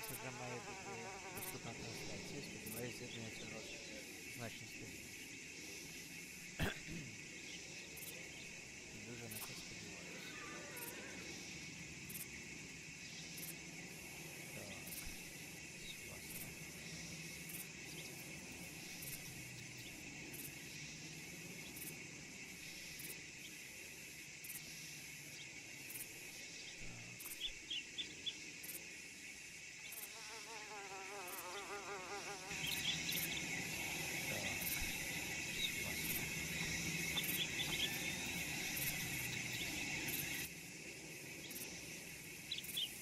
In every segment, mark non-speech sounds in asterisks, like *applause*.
Зараз вже має бути доступна трансляція, сподіваюся, з'єднання цього значно стабільніше. Дуже на це сподіваюся. Так. Сувасна. Так. Сувасна.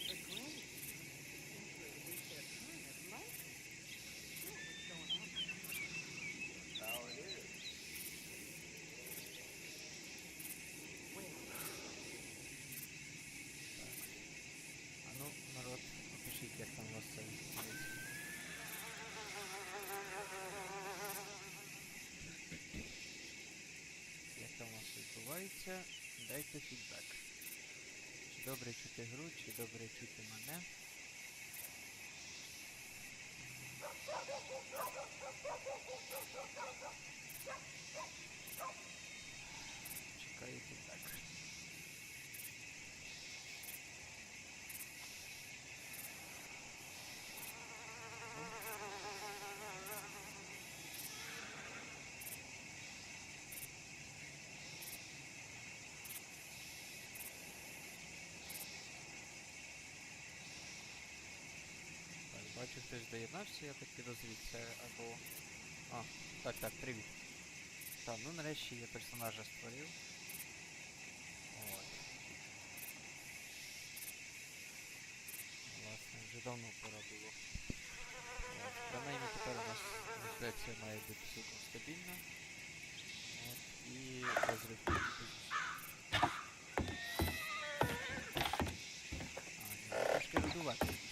The Grim seems to have reached their time of life. Sure, what's going on? How it is. Well, А ну, народ, напишіть, як там у вас це відбувається. Як там у вас відбувається, дайте фідбек. Чи добре чути гру, чи добре чути мене. Чекаю фідбек. Бачу, хтось доєднався, я так підозрюю, це або. А, так, так, привіт. Так, ну нарешті я персонажа створив. От. Власне, вже давно пора було. От, принаймні тепер у нас трансляція має бути цілком стабільна. От, і без. А, ні, ну, трошки радувати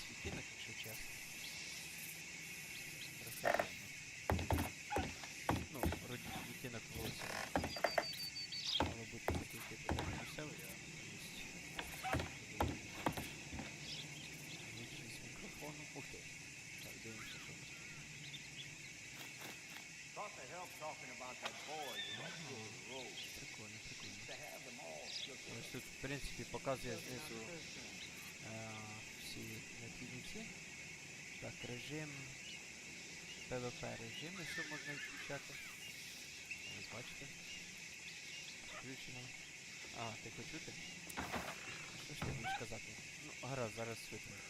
Прикольно, прикольно. Ось тут, в принципі, показує знизу е, всі необхідниці. Так, режим ПВП режим, якщо можна відключати. Ось бачите. Включено. А, ти почути? Що ж ти будеш казати? Ну, гаразд, зараз виправлю.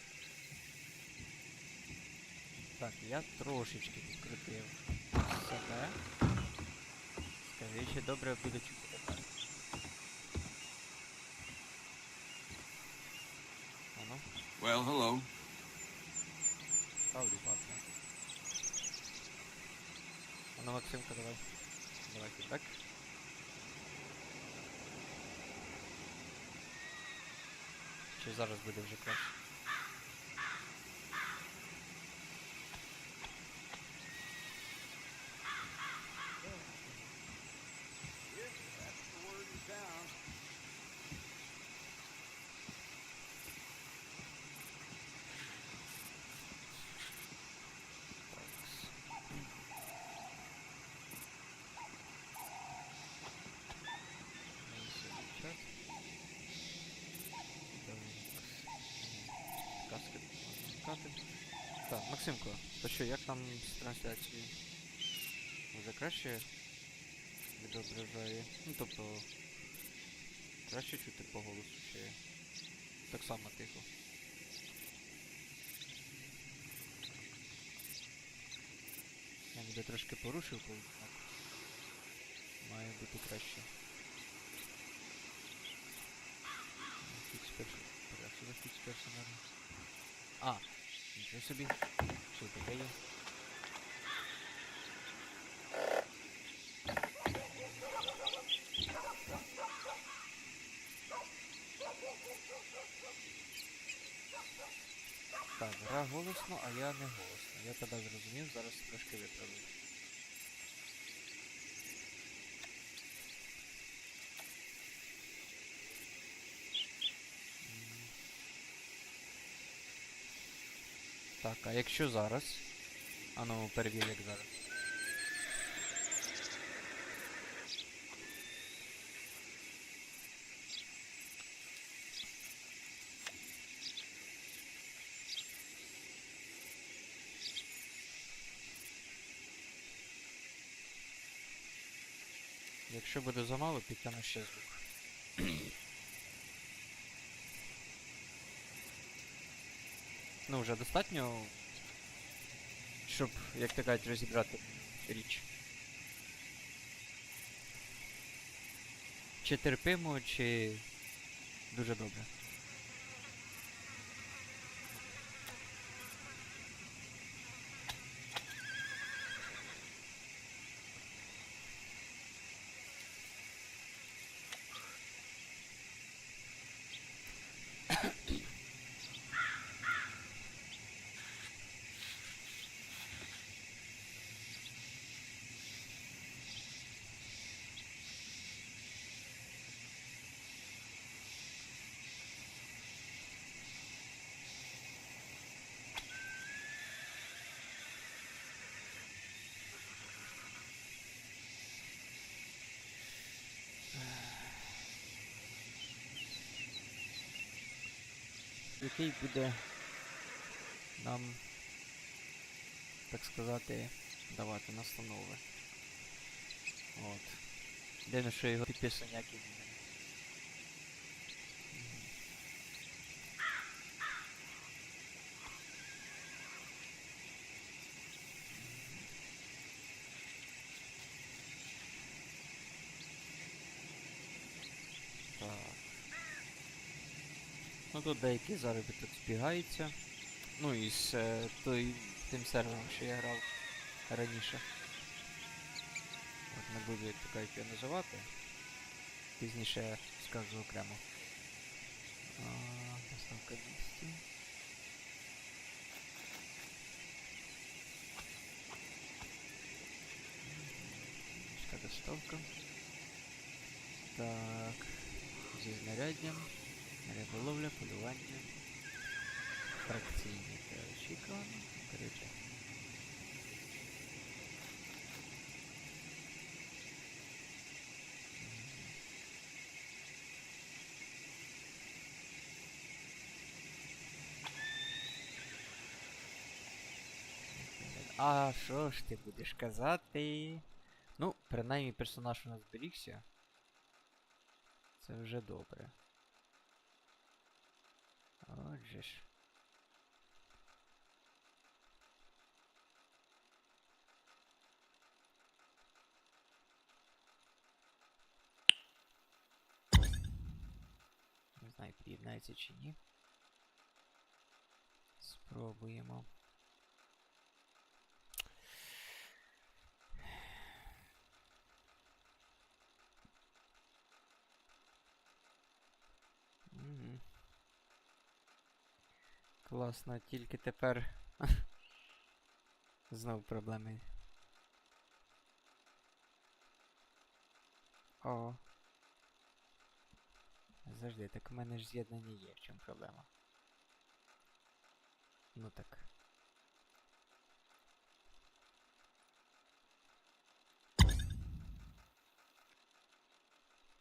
Так, я трошечки підкрутив себе. Скажи, буде. Ану. Well, hello. Howdy, partner. А ну, Максимка, давай. Давай фідбек. Чи зараз буде вже краще? Максимко, то що, як там з трансляцією? Вже краще відображає? Ну, тобто, краще чути по голосу, чи так само тихо? Я ніби трошки порушив, так. Має бути краще. Фікс перший. Перший фікс персонажа. А, нічого собі. Що таке? Так, гра голосно, а я не голосно. Я тебе зрозумів, зараз трошки виправлю. Так, а якщо зараз? А ну, перевір, як зараз. Якщо буде замало, підтягну ще звук. Ну, вже достатньо, щоб, як то кажуть, розібрати річ. Чи терпимо, чи дуже добре. Який буде нам, так сказати, давати настанови. От. Дивно, що його підписані ніякі не. Так. Ну тут деякий заробіток збігається. Ну і з е, той, тим сервером, що я грав раніше. От не буду як кажуть його називати. Пізніше я скажу окремо. А, Доставка 200. Доставка. Так. Зі знаряддям. Риболовля, полювання. Фракційні та очікування. Коротше. А що ж ти будеш казати? Ну, принаймні персонаж у нас зберігся. Це вже добре. Отже ж. Не знаю, під'єднається чи ні. Спробуємо. Класно, тільки тепер *laughs* знов проблеми. О. Завжди, так у мене ж з'єднання є, в чому проблема. Ну так.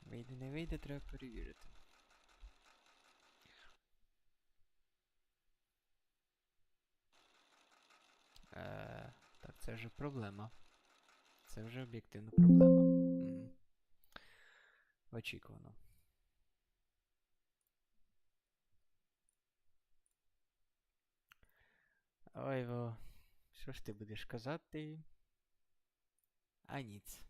Вийде, не вийде, треба перевірити. Це вже проблема. Це вже об'єктивна проблема. Очікувано. Ой, во. Що ж ти будеш казати? А ніц.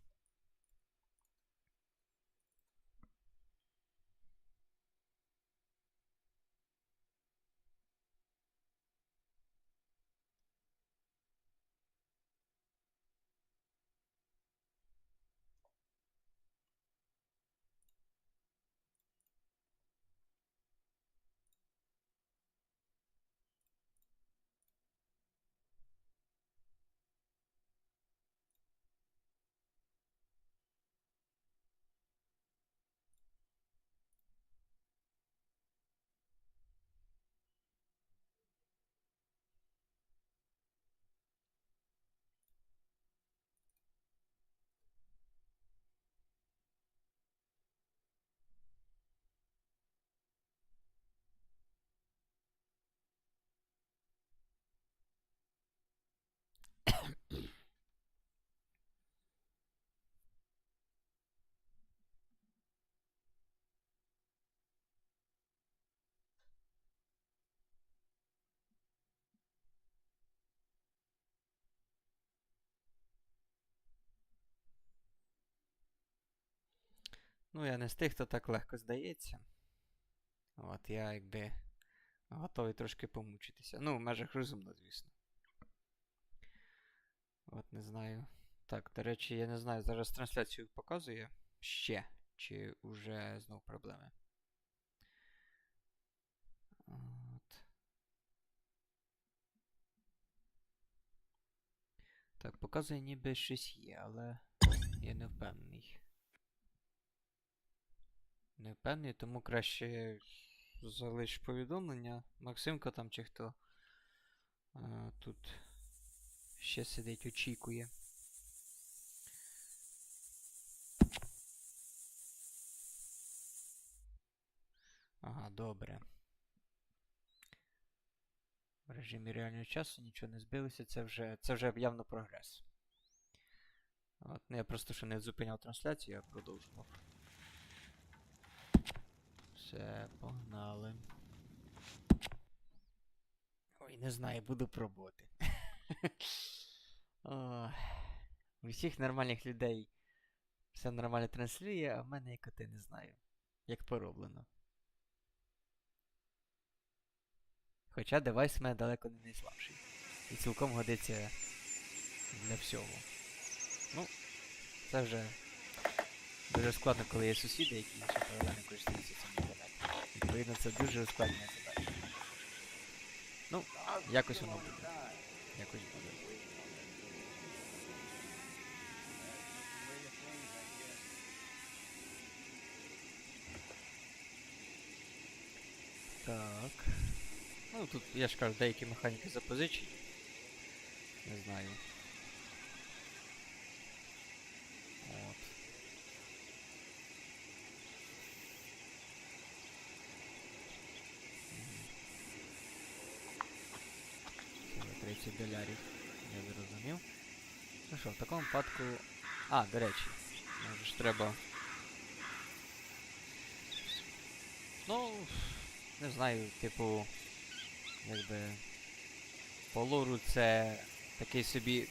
Ну, я не з тих, хто так легко здається. От, я якби готовий трошки помучитися. Ну, в межах розумно, звісно. От, не знаю. Так, до речі, я не знаю, зараз трансляцію показує ще, чи уже знов проблеми. От. Так, показує ніби щось є, але я не впевнений. Не впевнений, тому краще залиш повідомлення. Максимка там чи хто а, тут ще сидить, очікує. Ага, добре. В режимі реального часу нічого не збилося, це вже, це вже явно прогрес. От, ну я просто ще не зупиняв трансляцію, я продовжував. Все, погнали. Ой, не знаю, буду пробувати. *laughs* У всіх нормальних людей все нормально транслює, а в мене як оте не знаю. Як пороблено. Хоча девайс в мене далеко не найслабший. І цілком годиться для всього. Ну, це вже дуже складно, коли є сусіди, які ще паралельно користуються цим. Відповідно, це дуже ускладнює задачу. Ну, якось воно буде. Якось буде. Так. Ну тут, я ж кажу, деякі механіки запозичені. Не знаю. 10 долярів. Я зрозумів. Ну що, в такому випадку... А, до речі. Може ж треба. Ну, не знаю, типу... Якби... По лору це такий собі